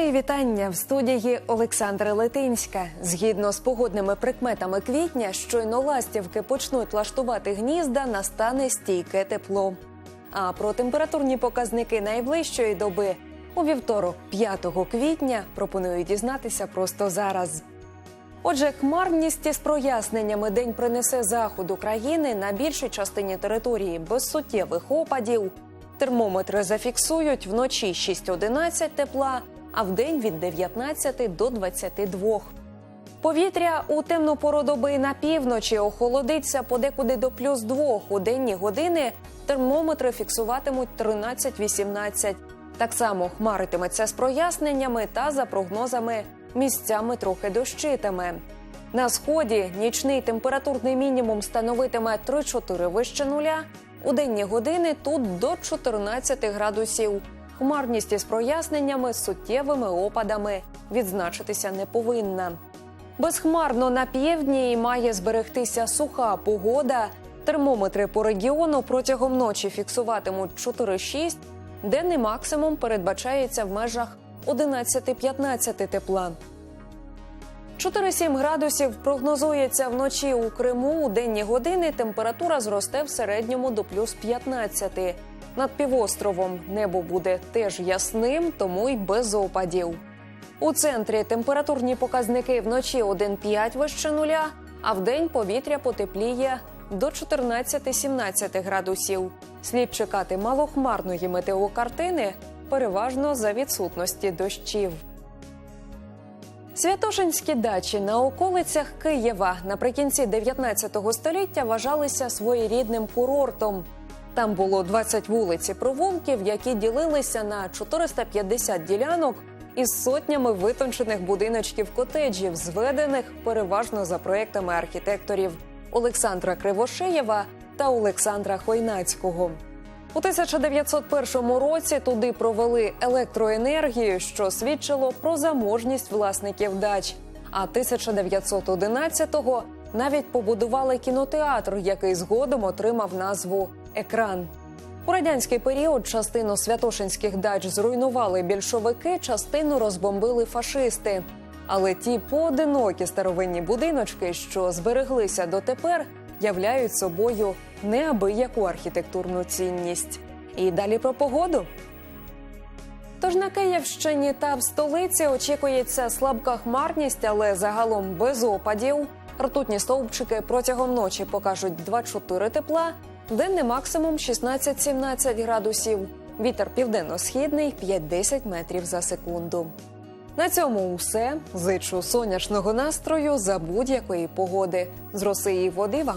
Мої вітання в студії Олександра Летинська. Згідно з погодними прикметами квітня, щойно ластівки почнуть лаштувати гнізда, настане стійке тепло. А про температурні показники найближчої доби у вівторок, 5 квітня, пропоную дізнатися просто зараз. Отже, хмарність із проясненнями день принесе заход України на більшій частині території без суттєвих опадів. Термометри зафіксують вночі 6-11 тепла, а вдень від 19 до 22. Повітря у темну пору доби на півночі охолодиться подекуди до плюс 2. У денні години термометри фіксуватимуть 13-18. Так само хмаритиметься з проясненнями та за прогнозами місцями трохи дощитиме. На сході нічний температурний мінімум становитиме 3-4 вище нуля. У денні години тут до 14 градусів. Хмарність із проясненнями суттєвими опадами відзначитися не повинна. Безхмарно на півдні має зберегтися суха погода. Термометри по регіону протягом ночі фіксуватимуть 4-6, денний максимум передбачається в межах 11-15 тепла. 4-7 градусів прогнозується вночі у Криму. У денні години температура зросте в середньому до плюс 15. Над півостровом небо буде теж ясним, тому й без опадів. У центрі температурні показники вночі 1,5 вище нуля, а вдень повітря потепліє до 14-17 градусів. Слід чекати малохмарної метеокартини, переважно за відсутності дощів. Святошинські дачі на околицях Києва наприкінці 19 століття вважалися своєрідним курортом. Там було 20 вулиць і провулків, які ділилися на 450 ділянок із сотнями витончених будиночків котеджів, зведених переважно за проектами архітекторів Олександра Кривошеєва та Олександра Хойнацького. У 1901 році туди провели електроенергію, що свідчило про заможність власників дач. А 1911-го навіть побудували кінотеатр, який згодом отримав назву Екран. У радянський період частину святошинських дач зруйнували більшовики, частину розбомбили фашисти. Але ті поодинокі старовинні будиночки, що збереглися дотепер, являють собою неабияку архітектурну цінність. І далі про погоду. Тож на Київщині та в столиці очікується слабка хмарність, але загалом без опадів. Ртутні стовпчики протягом ночі покажуть 2-4 тепла, денний максимум 16-17 градусів. Вітер південно-східний 5-10 метрів за секунду. На цьому усе. Зичу сонячного настрою за будь-якої погоди. З роси води вам.